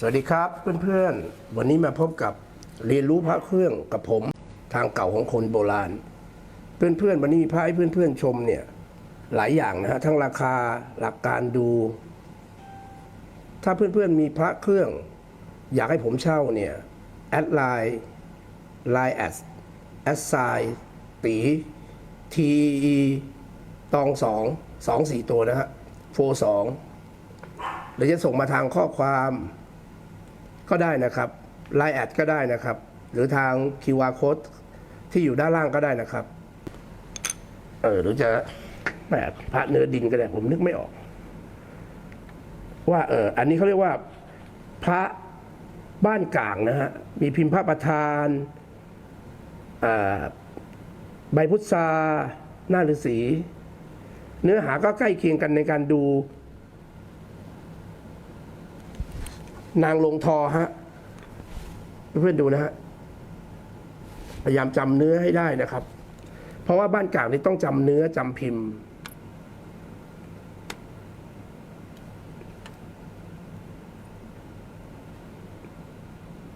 สวัสดีครับเพื่อนๆ วันนี้มาพบกับเรียนรู้พระเครื่องกับผมทางเก่าของคนโบราณ เพื่อนๆ วันนี้มีพระให้เพื่อนๆชมเนี่ยหลายอย่างนะฮะทั้งราคาหลักการดู ถ้าเพื่อนๆมีพระเครื่อง อยากให้ผมเช่าเนี่ยแอดไลน์ไลน์แอดแอดไซตีทีตองสองสองสี่ตัวนะฮะโฟสองหรือจะส่งมาทางข้อความ ก็ได้นะครับไลน์แอดก็ได้นะครับ หรือทาง QR code ที่อยู่ด้านล่างก็ได้นะครับ เออหรือจะแบบพระเนื้อดินก็ได้ผมนึกไม่ออก ว่าเอออันนี้เขาเรียกว่าพระบ้านกลางนะฮะ มีพิมพ์พระประธานอ่าใบพุทราหน้าฤาษีเนื้อหาก็ใกล้เคียงกันในการดู นางลงทอฮะเพื่อนดูนะฮะพยายามจำเนื้อให้ได้นะครับ เพราะว่าบ้านกลางนี่ต้องจำเนื้อจำพิมพ์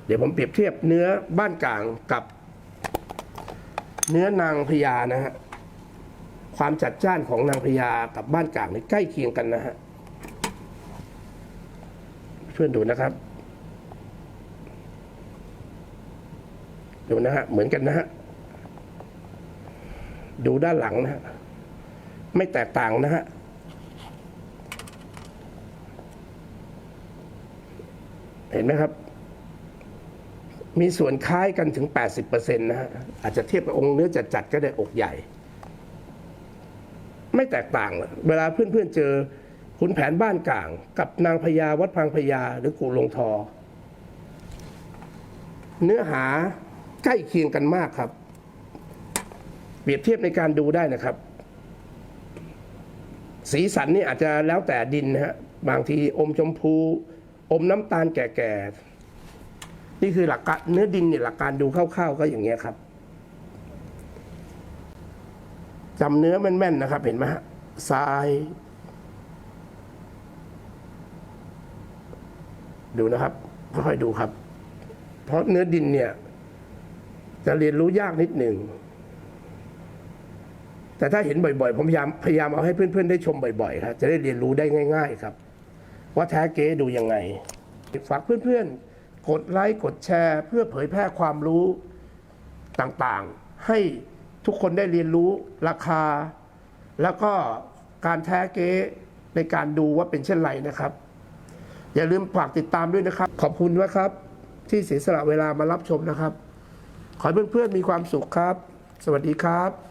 เดี๋ยวผมเปรียบเทียบเนื้อบ้านกลางกับ เนื้อนางพญานะฮะความจัดจ้านของนางพญากับบ้านกลางนี่ใกล้เคียงกันนะฮะ พื่อนดูนะครับ ดูนะฮะเหมือนกันนะฮะดูด้านหลังนะฮะไม่แตกต่างนะฮะเห็นไหมครับ มีส่วนคล้ายกันถึง 80%นะฮะอาจจะเทียบกับองค์เนื้อจัดๆก็ได้อกใหญ่ ไม่แตกต่าง เวลาเพื่อนๆเจอ ขุนแผนบ้านกลาง กับนางพญาวัดพังพญาหรือกูลงทอ เนื้อหาใกล้เคียงกันมากครับ เปรียบเทียบในการดูได้นะครับ สีสันนี่อาจจะแล้วแต่ดินนะฮะบางทีอมชมพู อมน้ำตาลแก่ๆ นี่คือหลักการเนื้อดินเนี่ยหลักการดูคร่าวๆก็อย่างเงี้ยครับจำเนื้อแม่นๆนะครับ เห็นไหมฮะทราย ดูนะครับค่อยๆดูครับ เพราะเนื้อดินเนี่ย จะเรียนรู้ยากนิดหนึ่งแต่ถ้าเห็นบ่อยๆ ผมพยายามพยายามเอาให้เพื่อนๆ ได้ชมบ่อยๆ ครับ จะได้เรียนรู้ได้ง่าย ๆ ครับ ว่าแท้เก๊ดูยังไง ฝากเพื่อนๆ กดไลค์ กดแชร์ เพื่อเผยแพร่ความรู้ต่างๆ ให้ทุกคนได้เรียนรู้ราคา แล้วก็การแท้เก๊ในการดูว่าเป็นเช่นไรนะครับ อย่าลืมฝากติดตามด้วยนะครับ ขอบคุณนะครับ ที่เสียสละเวลามารับชมนะครับ ขอให้เพื่อนๆมีความสุขครับ สวัสดีครับ